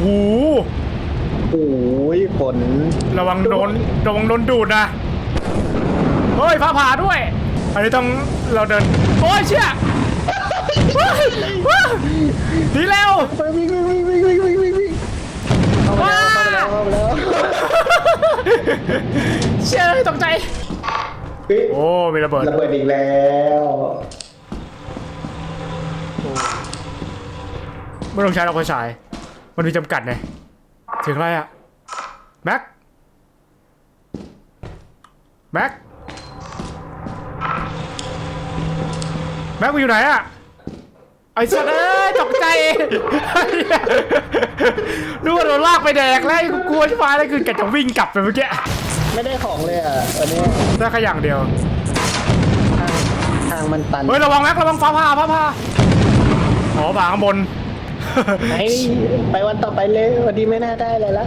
โอ้โหโอ้ยฝนระวังโดนระวังโดนดูดนะเฮ้ยฟ้าผ่าด้วย อันนี้ต้องเราเดิน โอ้ยเชี่ยว้าวว้าวดีแล้วไปวิ่งวิ่งวิ่งวิ่งวิ่งวิ่งวิ่งวิ่งเข้ามาแล้วเข้ามาแล้วเข้ามาแล้วเชี่ยตกใจเฮ้ยโอ้มีระเบิดระเบิดอีกแล้วไม่ต้องใช้เราไฟฉาย มันมีจำกัดไงถึงอะไรอะแม็กแม็กแม็กกูอยู่ไหนอะไอ้สัตว์เอ้ยตกใจรู้ว่าโดนลากไปแดกแล้วกูกลัวชิบหายแล้วคือแกจะวิ่งกลับไปเมื่อกี้ไม่ได้ของเลยอะวันนี้ได้แค่อย่างเดียวทางทางมันตันเฮ้ยระวังแม็กระวังฟ้าผ่าฟ้าผ่าอ๋อผ่าข้างบน ไปไปวันต่อไปเลยวันนี้ไม่น่าได้เลยละ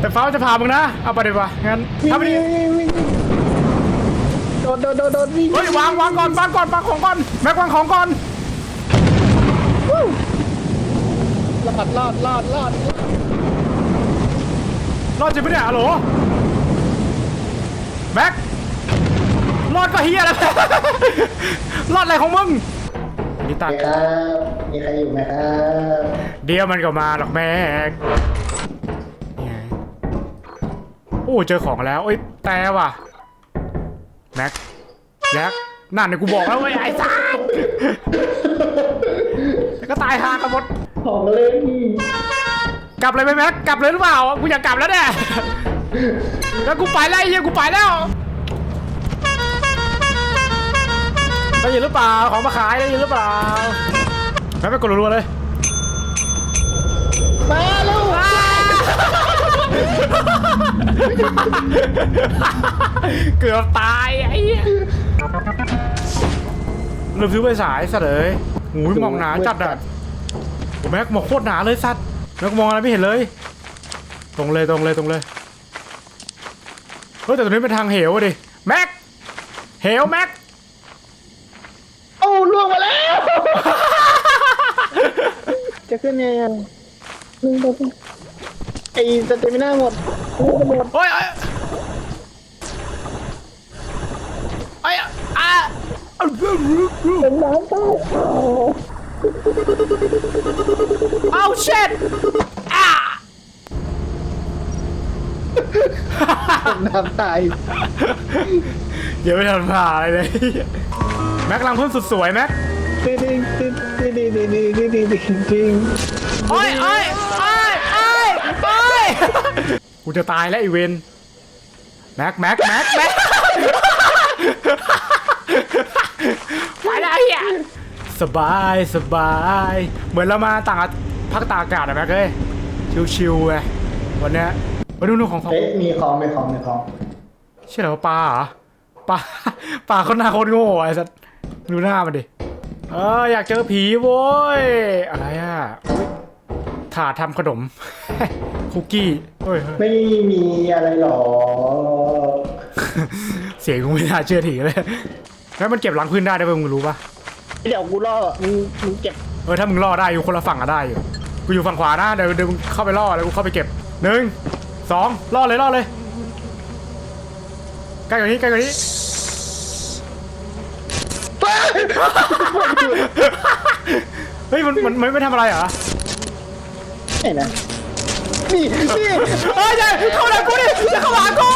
แต่ฟ้าจะพามึงนะ เอาไปดีกว่างั้นวิ่งถ้าไม่วิ่ดีงวิ่งวิ่งโดดโดดโดดโดดวิ่งเฮ้ยวางวางก่อนวางก่อนวางของก่อนแม็กวางของก่อนรอดรอดรอดรอดรอดจริงปะเนี่ยฮัลโหลแม็กรอดก็เฮียแล้วรอดอะไรของมึง นี่ตัด ครับ มีใครอยู่ไหมครับเดี๋ยวมันก็มาหรอกแม็กนี่ไงโอ้เจอของแล้วเอ้ยแต่ว่ะ แม็กแม็กนั่นเนี่ยกูบอกแล้วเว้ยไอ้สัสก็ตายหากันหมด ของเลยกลับเลยไหมแม็กกลับเลยหรือเปล่า กูอยากกลับแล้วเนี่ยแล้วกูไปแล้วไอ้เหี้ยกูไปแล้ว ได้ยินหรือเปล่า ของมาขายได้ยินหรือเปล่าแม็กไปกดรัวๆเลย มาแล้วเกือบตายไอ้เหี้ยลืมซื้อไปสายสัตว์เลยหูยมองหนาจัดอะโอ้แม็กมองโคตรหนาเลยสัตว์แม็กมองอะไรไม่เห็นเลย ตรงเลยตรงเลยตรงเลยเฮ้ยแต่ตรงนี้เป็นทางเหวอะดิแม็กเหวแม็กโอ้ ล่วงมาแล้ว จะขึ้นยังไงอะมึงบอกไอ้สเตมิน่าหมดหมดโอ้ยโอ้ยโอ้ยอะเป็นน้ำเต้าเอาเช็ดอะน้ำตาย เดี๋ยวไม่ทันผ่าอะไรเลย แม็กกำลังเพิ่มสุดสวยแม็กดิดิดิดิดิดิดิดิดิดิโอ้ยโอ้ยโอ้ยโอ้ยโอ้ยกูจะตายแล้วไอีเวนแม็กแม็กแม็กแม็กไปแล้วไอ้เหี้ยสบายสบาย เหมือนเรามาต่างพักตากอากาศอะแม็กเอ้ยชิวๆไงวันเนี้ยมาดูนู่นของของเอ๊ะมีของมีของมีของใช่เหรอปลาเหรอปลาปลาคนหน้าโคตรโง่ไอ้สัส ดูหน้ามันดิ เอออยากเจอผีโว้ย อะไรอะอุ๊ยถาดทำขนม คุกกี้เฮ้ยเฮ้ยไม่มีอะไรหรอกเสียงกูไม่น่าเชื่อถือเลยแล้วมันเก็บหลังพื้นได้ด้วยมึงรู้ปะเดี๋ยวกูล่อมึงมึงเก็บ เออถ้ามึงล่อได้อยู่คนละฝั่งก็ได้อยู่ กูอยู่ฝั่งขวานะเดี๋ยวเดี๋ยวมึงเข้าไปล่อแล้วกูเข้าไปเก็บหนึ่งสองล่อเลยล่อเลยใกล้กว่านี้ใกล้กว่านี้ เฮ้ยมันมันมันไม่ทำอะไรเหรอไหนนะนี่นี่เฮ้ยอย่าเข้าหลังกูดิอย่าเข้าหลังกู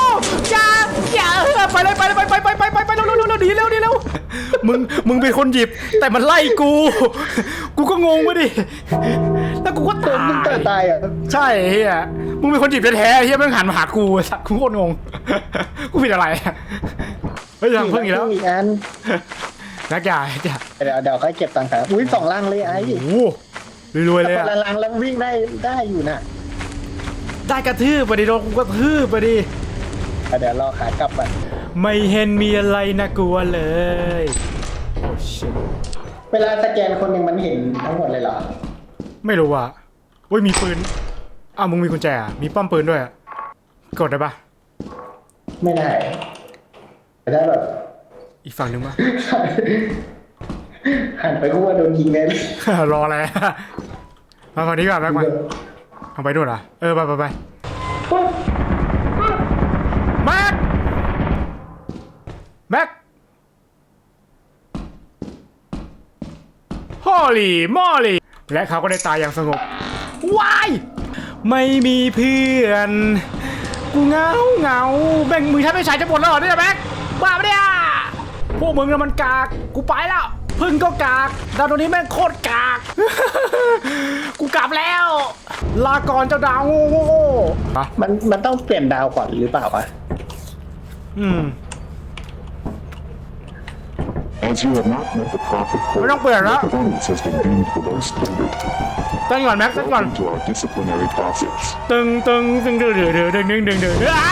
อย่าอย่าเออไปเลยไปเลยไปไปไปไปไปไปเร็วเร็วเร็วเร็วดีเร็วดีเร็วมึงมึงเป็นคนหยิบ แต่มันไล่กู กูก็งงไปดิแล้วกูก็ตัวตามึงตายยตายอะใช่เฮียมึงเป็นคนหยิบแท้ๆเฮียแม่งหันมาหากูสัตว์กูโคตรงง กูผิดอะไรเฮ้ยทางเพิ่งอีกแล้วอีกอัน นักใหญ่จ้ะเดี๋ยวเดี๋ยวค่อยเก็บตังค์ครับอุ้ยสองลังเลยไอ้โอ้โหรวยๆเลยคนอะละลังแล้ววิ่งได้ได้อยู่น่ะ ได้กระทืบไปดิโดนกูกระทืบไปดิอะเดี๋ยวรอขากลับอะไม่เห็นมีอะไรน่ากลัวเลยโอ้ชิตเวลาสแกนคนหนึ่งมันเห็นทั้งหมดเลยเหรอ ไม่รู้อะอุ้ยมีปืนอ้าวมึงมีกุญแจอะมีป้อมปืนด้วยอะกดได้ปะไม่ได้แต่ได้แบบ อีกฝั่งหนึ่งปะหันไปก็ว่าโดนยิงแน่เลยรออะไรอะมาฝั่งนี้ก่อนแม็กมาเอาไปด้วยเหรอเออไปไปไปแม็กแม็กฮอลลี่มอลลี่และเขาก็ได้ตายอย่างสงบว้ายไม่มีเพื่อน กูเหงาเหงาแบ่งมือแทบไม่ใช้จะหมดแล้วเหรอเนี่ยแม็กบ้าปะเนี่ย พวกมึงน่ะมันกาก กูไปแล้ว พึ่งก็กากดาวตัวนี้แม่งโคตรกาก กูกลับแล้ว ลาก่อนเจ้าดาวโง่โง่อะมันมันต้องเปลี่ยนดาวก่อนหรือเปล่าวะอืม As you have not met the profit quota, We're not clear, your huh? performance has been deemed below standard. เต้นก่อนแม็กเต้นก่อน Into our disciplinary process. ตึงตึงตึงดึงดึงดึงดึงดึงดึงอ้า